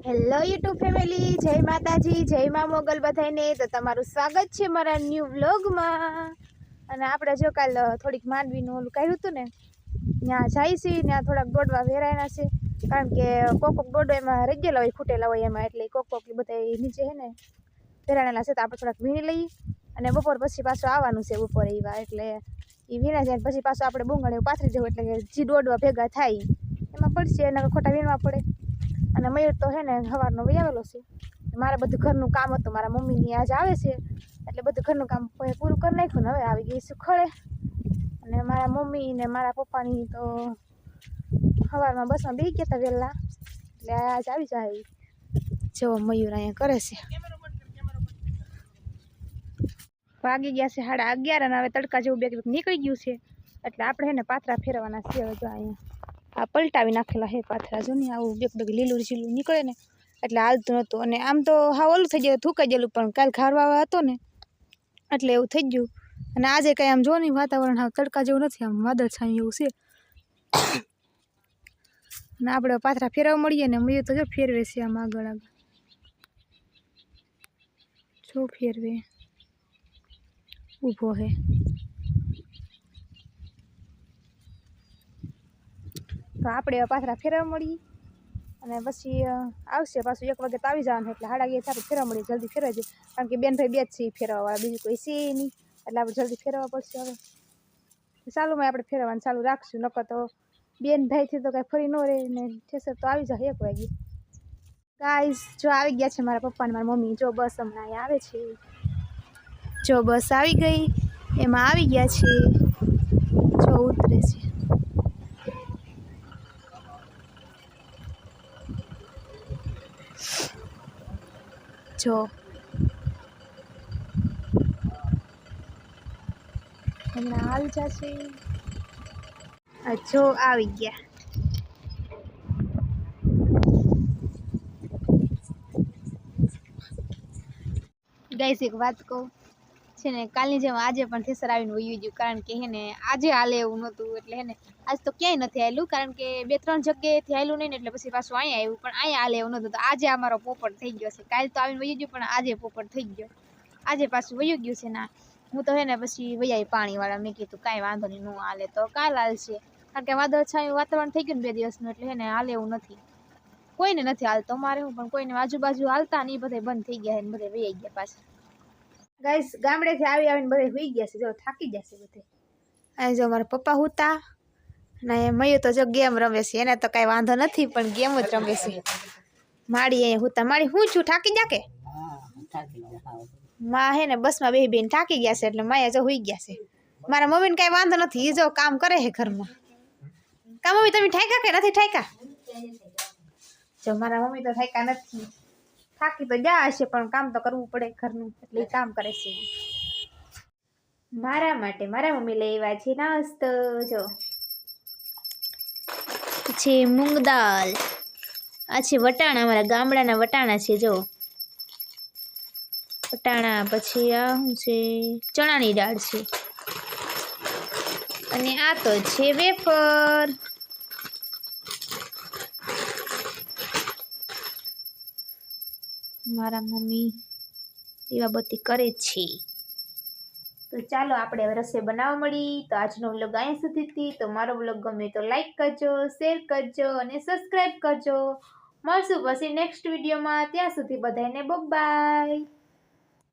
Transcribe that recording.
Hello YouTube family જય માતાજી, જય મા મોગલ બધાને તો તમારું સ્વાગત છે મારા ન્યૂ વ્લોગમાં અને આપણે જો કાલ થોડીક માંડવીનું ઓલું કહ્યું હતું ને, ત્યાં જાય છે, ત્યાં થોડાક દોડવા વેરાયના છે. કારણ કે કોક કોક દોડો એમાં રહી હોય, ખૂટેલા હોય એમાં. એટલે કોક કોક બધા નીચે છે ને વેરાણેલા છે, તો આપણે થોડાક વીણી લઈએ. અને બપોર પછી પાછું આવવાનું છે બપોરે એવા એટલે એ વીણા જાય પછી પાછું આપણે બુંગળ પાથરી દેવું, એટલે જે દોડવા ભેગા થાય, એમાં પડશે. એના ખોટા વીણવા પડે. અને મયુર તો હે ને સવારનો વહી આવેલો છે. મારે બધું ઘરનું કામ હતું, મારા મમ્મીની આજ આવે છે. એટલે બધું ઘરનું કામ પૂરું કરી નાખ્યું ને હવે આવી ગઈ સુખડે અને મારા મમ્મી ને મારા પપ્પાની તો સવારમાં બસમાં બે ગયા હતા વહેલા. એટલે આજ આવી જાય. જો મયુર અહીંયા કરે છે. વાગી ગયા છે સાડા અગિયાર અને હવે તડકા જેવું બે નીકળી ગયું છે. એટલે આપણે હે ને પાથરા ફેરવવાના છે હવે જો અહીંયા. આ પલટાવી નાખેલા હે પાથરા જો આવું બેક બેક લીલું લીલું નીકળે ને, એટલે હાલતું નહોતું. અને આમ તો હા ઓલું થઈ ગયું, થૂકાઈ ગયેલું, પણ કાલ ખારવા હતો ને, એટલે એવું થઈ ગયું. અને આજે કંઈ આમ જો નહીં વાતાવરણ હાવ તડકા જેવું નથી, આમ વાદળ છાંય એવું છે. અને આપણે પાથરા ફેરવા મળીએ ને મળીએ તો જો ફેરવે છે આમ આગળ આગળ. જો ફેરવે. ઊભો હે. તો આપણે પાછળ ફેરવા મળીએ. અને પછી આવશે પાછું એક વાગે તો આવી જવાનું એટલે હાડા ગયા સાથે ફેરવા મળીએ, જલ્દી ફેરવાઈ જાય કારણ કે બેન ભાઈ બે જ છે ફેરવાવાળા બીજું કોઈ છે નહીં. એટલે આપણે જલ્દી ફેરવવા પડશે હવે. ચાલુમાં આપણે ફેરવવાનું ચાલુ રાખશું, નકર તો બેન ભાઈથી તો કાંઈ ફરી ન રહે ને ઠેસર તો આવી જાય એક વાગે. ગાઈસ જો આવી ગયા છે મારા પપ્પા ને મારી મમ્મી, જો બસ હમણાં આવે છે. જો બસ આવી ગઈ, એમાં આવી ગયા છે. જો ઉતરે છે. જો હમણાં આવી જશે આ જો આવી ગયા ગાઈસ એક વાત કહું છે ને કાલની જેમ આજે પણ થેસર આવીને વયું ગયું, કારણ કે હે ને આજે હાલે એવું નહોતું, એટલે હે ને આજ તો ક્યાંય નથી આવેલું કારણ કે બે ત્રણ જગ્યાએથી આવેલું નહીં ને એટલે પછી પાછું અહીંયા આવ્યું, પણ અહીંયા હાલે એવું નહોતું, તો આજે અમારો પોપટ થઈ ગયો છે. કાલ તો આવીને વયું ગયું, પણ આજે પોપટ થઈ ગયો. આજે પાછું વયું ગયું છે ના હું તો હે ને પછી વૈયાઈ પાણીવાળા મેં કીધું, કાંઈ વાંધો નહીં, નું હાલે તો કાલ હાલશે. કારણ કે વાદળ છાયું વાતાવરણ થઈ ગયું ને બે દિવસનું, એટલે હે ને હાલે એવું નથી. કોઈને નથી હાલતો મારે હું પણ કોઈને આજુબાજુ હાલતા ને એ બધા બંધ થઈ ગયા ને બધા વૈયાઈ ગયા પાછા. ગાઈસ ગામડેથી આવી આવીને બધે હુઈ ગયા છે. જો થાકી ગયા છે બધે. અહીં જો મારા પપ્પા હુતા અને મયું તો જો ગેમ રમે છે. એને તો કાંઈ વાંધો નથી, પણ ગેમ જ રમે છે. માડી અહીંયા હુતા. માડી, હું છું? થાકી જા કે? માં હે ને બસમાં બે બેન થાકી ગયા છે એટલે માયા જો હુઈ ગયા છે. મારા મમ્મીને કાંઈ વાંધો નથી. એ જો કામ કરે છે ઘરમાં. કા મમ્મી, તમે ઠાક્યા કે નથી ઠાક્યા જો મારા મમ્મી તો ઠાક્યા નથી. થાકી તો ગયા હશે, પણ કામ તો કરવું પડે ઘરનું, એટલે કામ કરે છે. મારા માટે મારા મમ્મી લઈ આવ્યા છે નાસ્તો, જો. પછી મૂંગ દાલ. આ છે વટાણા, અમારા ગામડાના વટાણા છે, જો. વટાણા, પછી આ શું છે? ચણાની દાળ છે. અને આ તો છે વેફર. મારા મમ્મી દીવાબત્તી કરે છે. તો ચાલો આપણે હવે રસોઈ બનાવવા મળી. તો આજનો વ્લોગ અહીંયા સુધીથી તો મારો વ્લોગ ગમે તો લાઈક કરજો શેર કરજો અને સબસ્ક્રાઈબ કરજો. મળશું પછી નેક્સ્ટ વિડીયોમાં ત્યાં સુધી બધાને બાય